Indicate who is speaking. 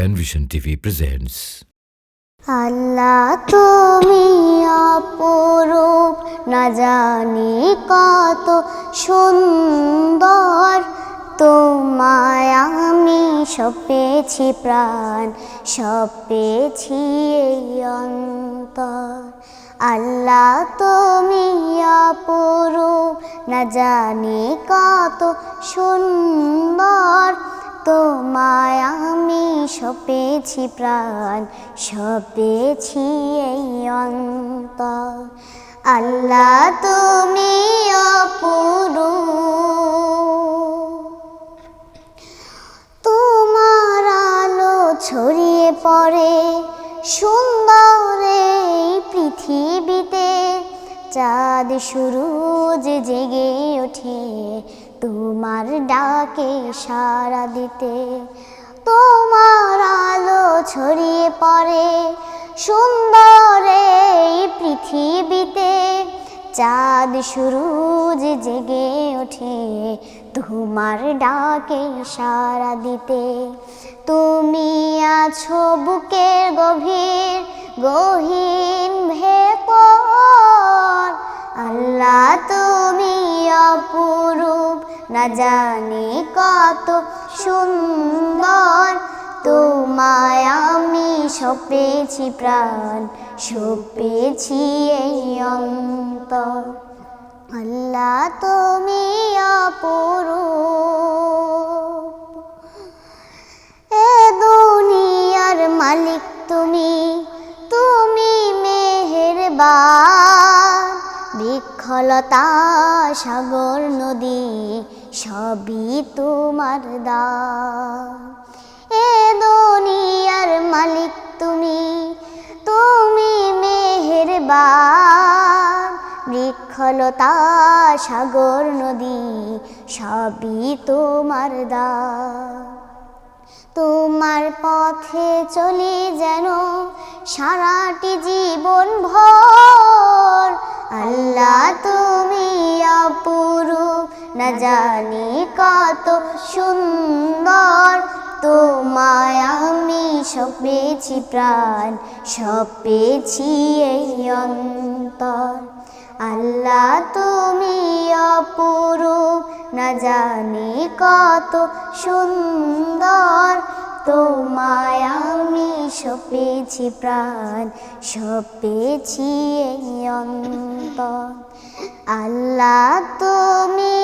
Speaker 1: Penvision TV presents.
Speaker 2: আল্লাহ তুমি অপরূপ। না জানি কত সুন্দর। তোমায় আমি সব পেয়েছি প্রাণ, সব পেয়েছি এই অন্তর। আল্লাহ তুমি অপরূপ। না জানি কত সুন্দর। তোমায় আমি সব পেয়েছি প্রাণ সব পেয়েছি এই অন্তর। আল্লাহ তুমি অপুরু তোমার আলো ছড়িয়ে পড়ে সুন্দর এই পৃথিবীতে, চাঁদ সুরুজ জেগে ওঠে তোমার ডাকে সারা দিতে, তোমার আলো ছড়িয়ে পড়ে, সুন্দর এই পৃথিবীতে। চাঁদ সুরুজ জেগে ওঠে, তোমার ডাকে সারা দিতে। তুমি আছো বুকের গভীর, গহীন ভেতর না জানি কত সুন্দর। তোমায় আমি সব পেয়েছি প্রাণ সব পেয়েছি এই অন্তর। আল্লাহ তুমি অপরূপ। এ দুনিয়ার মালিক তুমি তুমি মেহেরবান। বৃক্ষলতা সাগর নদী সবই তোমার দা এ দুনিয়ার মালিক তুমি তুমি মেহেরবান। বৃক্ষলতা, সাগর, নদী, সবই তোমার দা তোমার পথে চলি যেন সারাটি জীবন ভর। আল্লাহ তুমি অপরূপ না জানি কত সুন্দর। তোমায় আমি সব পেয়েছি প্রাণ, সব পেয়েছি এই অন্তর। আল্লাহ তুমি অপরূপ, না জানি কত সুন্দর। তোমায় আমি সব পেয়েছি প্রাণ সব পেয়েছি এই অন্ত আল্লাহ তুমি